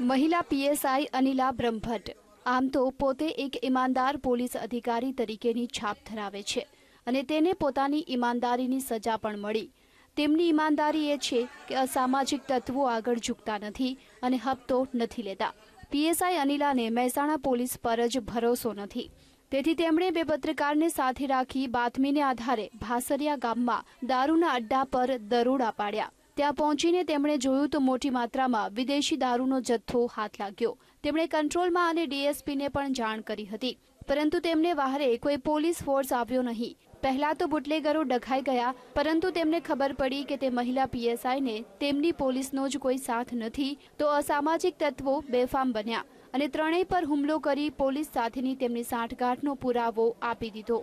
મહિલા પીએસઆઈ અનિલા બ્રહ્મભટ્ટ. આમ તો પોતે એક ઈમાનદાર પોલીસ અધિકારી તરીકેની છાપ ધરાવે છે અને તેને પોતાની ઈમાનદારીની સજા પણ મળી. તેમની ઈમાનદારી એ છે કે અસામાજિક તત્વો આગળ ઝૂકતા નથી અને હપ્તો નથી લેતા. પીએસઆઈ અનિલાને મહેસાણા પોલીસ પર જ ભરોસો નથી. તેથી તેમણે બે પત્રકારને સાથે રાખી બાતમીને આધારે ભાસરિયા ગામમાં દારૂના અડ્ડા પર દરોડા પાડ્યા. ત્યાં પહોંચીને તેમણે જોયું તો મોટી માત્રામાં વિદેશી દારૂનો જથ્થો હાથ લાગ્યો. તેમણે કંટ્રોલમાં અને ડીએસપીને પણ જાણ કરી હતી. પરંતુ તેમને વાહરે કોઈ પોલીસ ફોર્સ આવ્યો નહીં. પહેલા તો બુટલેગરો ડઘાઈ ગયા, પરંતુ તેમને ખબર પડી કે તે મહિલા પીએસઆઈને તેમની પોલીસનો જ કોઈ સાથ નથી, તો અસામાજિક તત્વો બેફામ બન્યા અને ત્રણેય પર હુમલો કરી પોલીસ સાથેની તેમની સાંઠગાંઠનો પુરાવો આપી દીધો.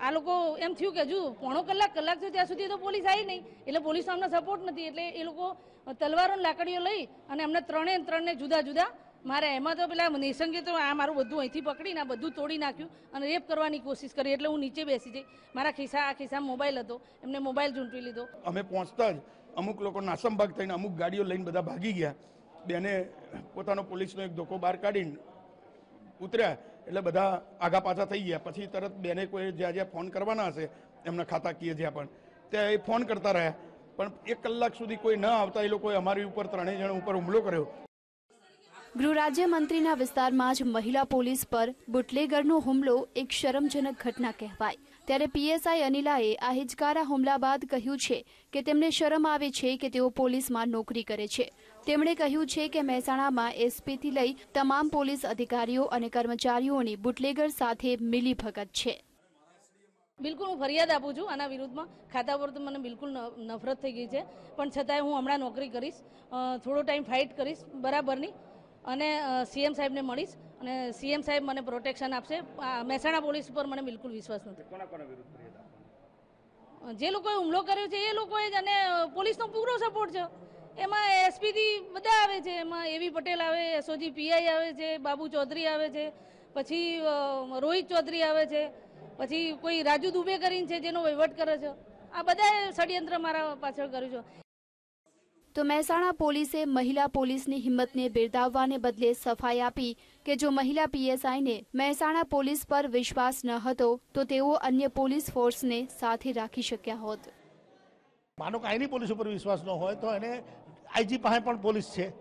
આ લોકો એમ થયું કે હજુ પોણો કલાક કલાક થયો ત્યાં સુધી તો પોલીસ આવી નહીં. એટલે પોલીસનો અમને સપોર્ટ નથી. એટલે એ લોકો તલવારો લાકડીઓ લઈ અને અમને ત્રણે ત્રણને જુદા જુદા મારે એમાં તો પેલા નિસંગે તો આ મારું બધું અહીંથી પકડીને આ બધું તોડી નાખ્યું અને રેપ કરવાની કોશિશ કરી. એટલે હું નીચે બેસી જઈ. મારા ખિસ્સા, આ ખિસ્સા મોબાઈલ હતો. એમને મોબાઈલ ઝૂંટવી લીધો. અમે પહોંચતા જ અમુક લોકો નાસમભાગ થઈને અમુક ગાડીઓ લઈને બધા ભાગી ગયા. બેને પોતાનો પોલીસનો એક ધોકો બહાર કાઢીને ઉતર્યા. એટલે બધા આગા પાછા થઈ ગયા. પછી તરત બેને કોઈ જ્યાં જ્યાં ફોન કરવાના હશે, એમના ખાતાકીય જ્યાં પણ. ત્યાં એ ફોન કરતા રહ્યા. પણ એક કલાક સુધી કોઈ ન આવતા, એ લોકોએ અમારી ઉપર ત્રણેય જણ ઉપર હુમલો કર્યો. ગૃહ રાજ્યમંત્રીના વિસ્તારમાં જ મહિલા પોલીસ પર બુટલેગરનો હુમલો એક શરમજનક ઘટના કહેવાય. ત્યારે પીએસઆઈ અનિલાએ આ હિચકારા હુમલા બાદ કહ્યું છે કે તેમને શરમ આવે છે કે તેઓ પોલીસમાં નોકરી કરે છે. તેમણે કહ્યું છે કે મહેસાણામાં એસપીથી લઈ તમામ પોલીસ અધિકારીઓ અને કર્મચારીઓની બુટલેગર સાથે મિલીભગત છે. બિલકુલ હું ફરિયાદ આપું છું આના વિરુદ્ધમાં. ખાતા પર તો મને બિલકુલ નફરત થઈ ગઈ છે. પણ છતાંય હું હમણાં નોકરી કરીશ થોડો ટાઈમ ફાઇટ કરીશ બરાબરની. અને સીએમ સાહેબને મળીશ. અને સીએમ સાહેબ મને પ્રોટેક્શન આપશે. આ મહેસાણા પોલીસ ઉપર મને બિલકુલ વિશ્વાસ નથી. જે લોકોએ હુમલો કર્યો છે એ લોકોએ જ અને પોલીસનો પૂરો સપોર્ટ છે. એમાં એસપીથી બધા આવે છે. એમાં એવી પટેલ આવે એસઓજી પીઆઈ આવે છે બાબુ ચૌધરી આવે છે પછી રોહિત ચૌધરી આવે છે પછી કોઈ રાજુ દુબે કરીને છે જેનો વહીવટ કરે છે. આ બધા ષડયંત્ર મારા પાછળ કર્યું છે. તો મહેસાણા પોલીસે મહિલા પોલીસની હિંમતને બિરદાવવાને બદલે સફાઈ આપી કે જો મહિલા પીએસઆઈને મહેસાણા પોલીસ પર વિશ્વાસ ન હતો તો તેઓ અન્ય પોલીસ ફોર્સને સાથે રાખી શક્યા હોત. માનો કે પોલીસ ઉપર વિશ્વાસ ન હોય તો એને આઈજી પાસે પણ પોલીસ છે.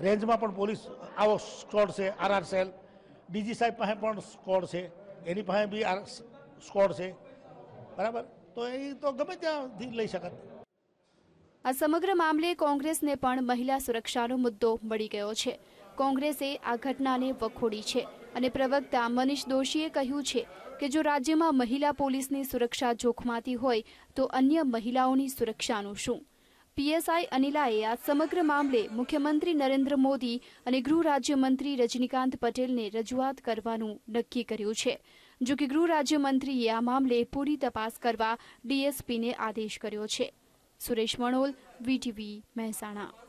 રેન્જમાં પણ પોલીસ, આવો સ્કોડ છે, આરઆર સેલ. ડીજી સાહેબ પાસે પણ સ્કોડ છે. એની પાસે બી આર સ્કોડ છે. બરાબર? તો એ તો ગમે ત્યાંથી લઈ શકાય. આ સમગ્ર મામલે કોંગ્રેસને પણ મહિલા સુરક્ષાનો મુદ્દો મળી ગયો છે. કોંગ્રેસે આ ઘટનાને વખોડી છે અને પ્રવક્તા મનીષ દોશીએ કહ્યું છે કે જો રાજ્યમાં મહિલા પોલીસની સુરક્ષા જોખમાતી હોય તો અન્ય મહિલાઓની સુરક્ષાનું શું? પીએસઆઈ અનિલાએ આ સમગ્ર મામલે મુખ્યમંત્રી નરેન્દ્ર મોદી અને ગૃહ રાજ્યમંત્રી રજનીકાંત પટેલને રજૂઆત કરવાનું નક્કી કર્યું છે. જો કે ગૃહ રાજ્યમંત્રીએ આ મામલે પૂરી તપાસ કરવા ડીએસપીને આદેશ કર્યો છે. સુરેશ મણોલ, વીટીવી મહેસાણા.